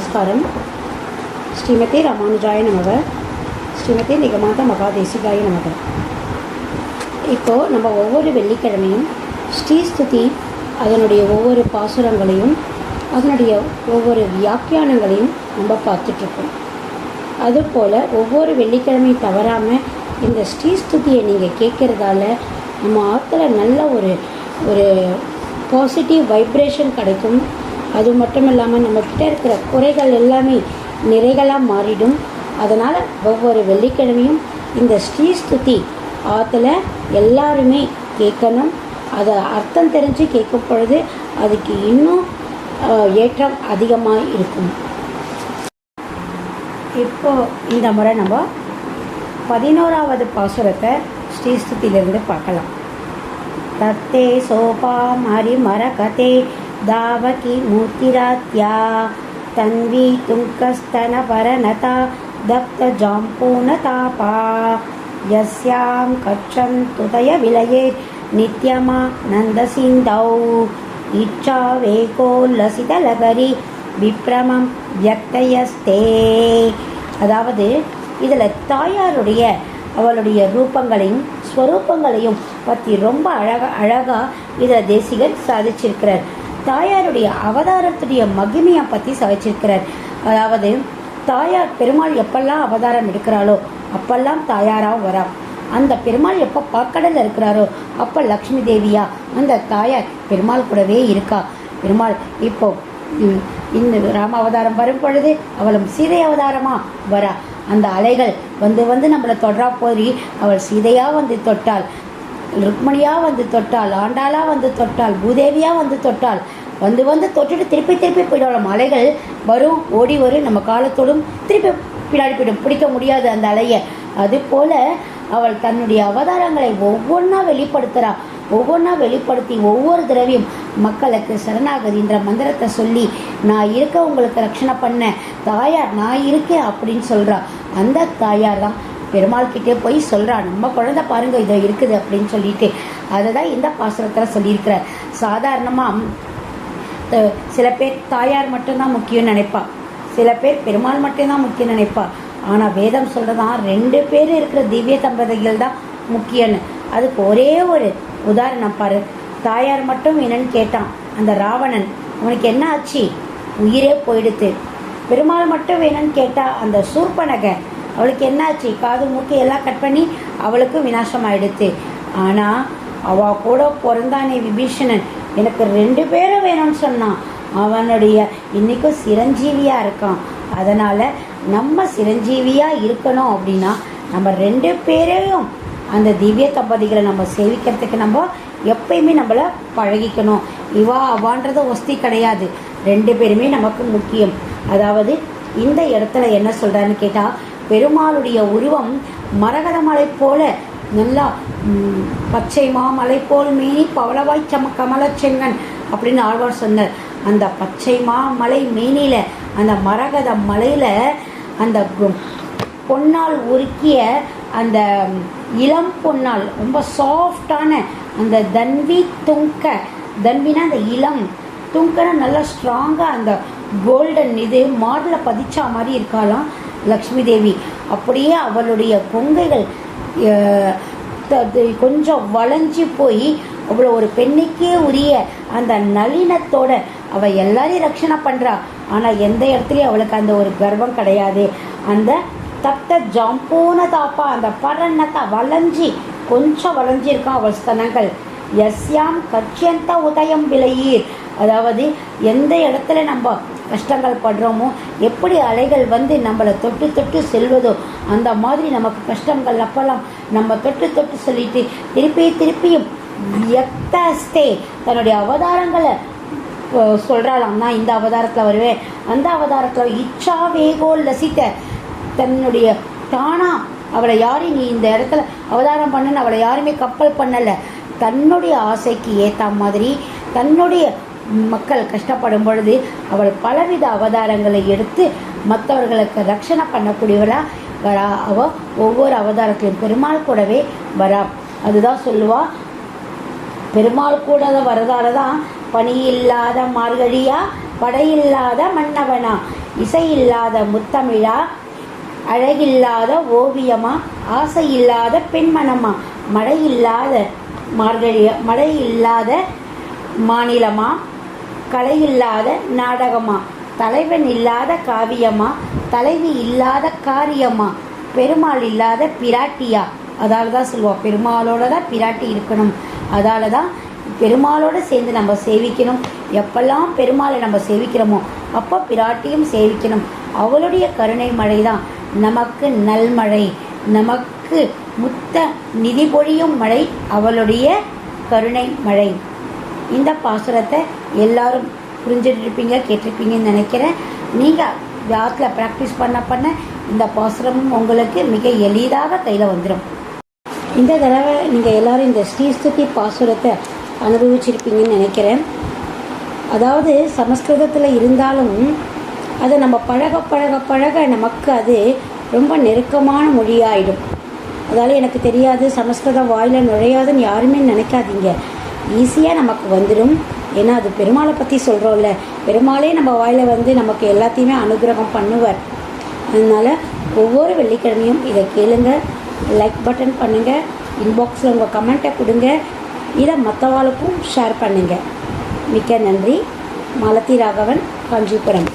நமஸ்காரம் ஸ்ரீமதி ராமானுஜாய நமக ஸ்ரீமதி நிகமாத மகாதேசிகாய நமக இப்போது நம்ம ஒவ்வொரு வெள்ளிக்கிழமையும் ஸ்ரீஸ்துதி அதனுடைய ஒவ்வொரு பாசுரங்களையும் அதனுடைய ஒவ்வொரு வியாக்கியானங்களையும் நம்ம பார்த்துட்ருக்கோம் அதுபோல் ஒவ்வொரு வெள்ளிக்கிழமையும் தவறாமல் இந்த ஸ்ரீஸ்துதியை நீங்கள் கேட்குறதால நம்ம ஆற்றுல நல்ல ஒரு ஒரு பாசிட்டிவ் வைப்ரேஷன் கிடைக்கும் அது மட்டும் இல்லாமல் நம்மக்கிட்ட இருக்கிற குறைகள் எல்லாமே நிறைகளாக மாறிடும். அதனால் ஒவ்வொரு வெள்ளிக்கிழமையும் இந்த ஸ்ரீஸ்துதி ஆற்றுல எல்லாருமே கேட்கணும். அதை அர்த்தம் தெரிஞ்சு கேட்கும் பொழுது அதுக்கு இன்னும் ஏற்றம் அதிகமாக இருக்கும். இப்போது இந்த முறை நம்ம பதினோராவது பாசுரத்தை ஸ்ரீஸ்துதியிலிருந்து பார்க்கலாம். தத்தே சோபாம் ஹரிமரகதே தாவகி மூர்த்திராத்யா தன்வி துங்கஸ்தன பரநதா தப்த ஜாம்பூனதாபா யஸ்யாம் கச்சம் துதய விலயே நித்யமா நந்தசிந்தௌ இச்சா வேகோல்லசிதலகரி விப்ரமம் வியக்தயஸ்தே அதாவது இதில் தாயாருடைய அவளுடைய ரூபங்களையும் ஸ்வரூபங்களையும் பற்றி ரொம்ப அழகா அழகாக இதில் தேசிகர் சாதிச்சிருக்கிறார். தாயாருடைய அவதாரத்துடைய மகிமையை பற்றி சவைச்சிருக்கிறார். அதாவது தாயார் பெருமாள் எப்பெல்லாம் அவதாரம் எடுக்கிறாளோ அப்பெல்லாம் தாயாராக வரா. அந்த பெருமாள் எப்போ பார்க்கடல இருக்கிறாரோ அப்போ லக்ஷ்மி தேவியா? அந்த தாயார் பெருமாள் கூடவே இருக்கா. பெருமாள் இப்போ இந்த ராம அவதாரம் வரும் பொழுது அவளும் சீதை அவதாரமா வரா. அந்த அலைகள் வந்து வந்து நம்மளை தொடரா போய் அவள் சீதையாக வந்து தொட்டாள். ருக்மணியாக வந்து தொட்டாள் ஆண்டாளாக வந்து தொட்டாள் பூதேவியாக வந்து தொட்டாள் வந்து வந்து தொட்டுட்டு திருப்பி திருப்பி போயிடும் அலைகள் வரும் ஓடி வரும் நம்ம காலத்தோடும் திருப்பி பின்னாடி போயிடும். பிடிக்க முடியாது அந்த அலையை. அதுபோல் அவள் தன்னுடைய அவதாரங்களை ஒவ்வொன்றா வெளிப்படுத்துகிறாள் ஒவ்வொன்றா வெளிப்படுத்தி ஒவ்வொரு தடவையும் மக்களுக்கு சரணாகதின்ற மந்திரத்தை சொல்லி நான் இருக்க உங்களுக்கு ரட்சணை பண்ண தாயார் நான் இருக்கேன் அப்படின்னு சொல்றா. அந்த தாயார் தான் பெருமாள் கிட்டே போய் சொல்கிறான் நம்ம குழந்தை பாருங்க இதோ இருக்குது அப்படின்னு சொல்லிட்டு. அதை தான் இந்த பாசுரத்தில் சொல்லியிருக்கிறார். சாதாரணமாக சில பேர் தாயார் மட்டும்தான் முக்கியம்னு நினைப்பா. சில பேர் பெருமாள் மட்டும்தான் முக்கியம் நினைப்பா. ஆனால் வேதம் சொல்கிறதான் ரெண்டு பேர் இருக்கிற திவ்ய தம்பதிகள் தான் முக்கியம்னு. அதுக்கு ஒரே ஒரு உதாரணம் பாரு. தாயார் மட்டும் என்னன்னு கேட்டான் அந்த ராவணன் அவனுக்கு என்ன ஆச்சு? உயிரே போயிடுத்து. பெருமாள் மட்டும் வேணும்னு கேட்டால் அந்த சூர்பனகை அவளுக்கு என்னாச்சு? காது மூக்கு எல்லாம் கட் பண்ணி அவளுக்கும் விநாசம் ஆயிடுத்து ஆனால் அவ கூட பிறந்தானே விபீஷணன். எனக்கு ரெண்டு பேரும் வேணும்னு சொன்னான். அவனுடைய இன்றைக்கும் சிரஞ்சீவியாக இருக்கான். அதனால் நம்ம சிரஞ்சீவியாக இருக்கணும் அப்படின்னா நம்ம ரெண்டு பேரையும் அந்த திவ்ய தம்பதிகளை நம்ம சேவிக்கிறதுக்கு நம்ம எப்பயுமே நம்மளை பழகிக்கணும். இவா அவான்றது ஒஸ்தி கிடையாது. ரெண்டு பேருமே நமக்கு முக்கியம். அதாவது இந்த இடத்துல என்ன சொல்கிறான்னு கேட்டால் பெருமாளுடைய உருவம் மரகத மலை போல நல்லா பச்சை மாமலை போல் மேனி பவளவாய் சம கமலச்செங்கன் அப்படின்னு ஆழ்வார் சொன்னார். அந்த பச்சை மாமலை மேனியில் அந்த மரகத மலையில் அந்த பொன்னால் உருக்கிய அந்த இளம் பொன்னால் ரொம்ப சாஃப்டான அந்த தன்வி துங்க தன்வினா அந்த இளம் துங்கனா நல்லா ஸ்ட்ராங்காக அந்த கோல்டன் இது மார்பில் பதிச்சா மாதிரி இருக்காளாம். லக்ஷ்மி தேவி அப்படியே அவளுடைய கொங்கைகள் த- த- கொஞ்சம் வளைஞ்சு போய் அவ்வளோ ஒரு பெண்ணுக்கே உரிய அந்த நளினத்தோட அவள் எல்லாரையும் ரட்சணை பண்ணுறாள் ஆனால் எந்த இடத்துலையும் அவளுக்கு அந்த ஒரு கர்வம் கிடையாது. அந்த தப்த ஜாம்பூன தாப்பா அந்த பரணத்தை வளைஞ்சி கொஞ்சம் வளைஞ்சிருக்கான் அவள் ஸ்தனங்கள். எஸ்யாம் கட்சியந்த உதயம் விளையீர் அதாவது எந்த இடத்துல நம்ம கஷ்டங்கள் படுறோமோ? எப்படி அலைகள் வந்து நம்மளை தொட்டு தொட்டு செல்வதோ? அந்த மாதிரி நமக்கு கஷ்டங்கள் அப்பெல்லாம் நம்ம தொட்டு தொட்டு சொல்லிட்டு திருப்பி திருப்பியும் எத்தஸ்தே தன்னுடைய அவதாரங்களை சொல்கிறாளாம் நான் இந்த அவதாரத்தில் வருவேன். அந்த அவதாரத்தில் இச்சா வேகோ லசித்த தன்னுடைய தானா அவளை யாரையும் நீ இந்த இடத்துல அவதாரம் பண்ணுன்னு அவளை யாருமே கப்பல் பண்ணலை. தன்னுடைய ஆசைக்கு ஏற்ற மாதிரி தன்னுடைய மக்கள் கஷ்டப்படும் பொழுது அவள் பலவித அவதாரங்களை எடுத்து மற்றவர்களுக்கு ரட்சணை பண்ணக்கூடியவளாக வரா. அவ ஒவ்வொரு அவதாரத்திலும் பெருமாள் கூடவே வரா. அதுதான் சொல்லுவா. பெருமாள் கூட வரதால தான் பனி இல்லாத மார்கழியா படையில்லாத மன்னவனா இசை இல்லாத முத்தமிழா அழகில்லாத ஓவியமா ஆசை இல்லாத பெண்மணமா மழை இல்லாத மார்கழிய மழை இல்லாத மாநிலமா கலை இல்லாத நாடகமா? தலைவன் இல்லாத காவியமா? தலைவி இல்லாத காரியமா? பெருமாள் இல்லாத பிராட்டியா? அதால் தான் சொல்லுவோம் பெருமாளோட தான் பிராட்டி இருக்கணும். அதால் தான் பெருமாளோட சேர்ந்து நம்ம சேவிக்கணும். எப்பெல்லாம் பெருமாளை நம்ம சேவிக்கிறோமோ அப்போ பிராட்டியும் சேவிக்கணும். அவளுடைய கருணை மழை தான் நமக்கு நல்மழை நமக்கு முத்த நிதி பொழியும் மழை. அவளுடைய கருணை மழை. இந்த பாசுரத்தை எல்லாரும் புரிஞ்சுட்டு இருப்பீங்க கேட்டிருப்பீங்கன்னு நினைக்கிறேன். நீங்கள் வாரத்தில் ப்ராக்டிஸ் பண்ண பண்ண இந்த பாசுரமும் உங்களுக்கு மிக எளிதாக கையில் வந்துடும் இந்த தடவை நீங்கள் எல்லாரும் இந்த ஸ்ரீஸ்துதி பாசுரத்தை அனுபவிச்சிருப்பீங்கன்னு நினைக்கிறேன். அதாவது சமஸ்கிருதத்தில் இருந்தாலும் அதை நம்ம பழக பழக பழக நமக்கு அது ரொம்ப நெருக்கமான மொழியாயிடும். அதால் எனக்கு தெரியாது சமஸ்கிருதம் வாயில் நுழையாதுன்னு யாருமே நினைக்காதீங்க. ஈஸியாக நமக்கு வந்துடும் ஏன்னா அது பெருமாளை பற்றி சொல்கிறோம்ல பெருமாளே நம்ம வாயில் வந்து நமக்கு எல்லாத்தையுமே அனுகிரகம் பண்ணுவார். அதனால் ஒவ்வொரு வெள்ளிக்கிழமையும் இதை கேளுங்க. லைக் பட்டன் பண்ணுங்கள் இன்பாக்ஸில் உங்கள் கமெண்ட்டை கொடுங்க. இதை மற்றவாளுக்கும் ஷேர் பண்ணுங்கள் மிக்க நன்றி. மாலதி ராகவன் காஞ்சிபுரம்.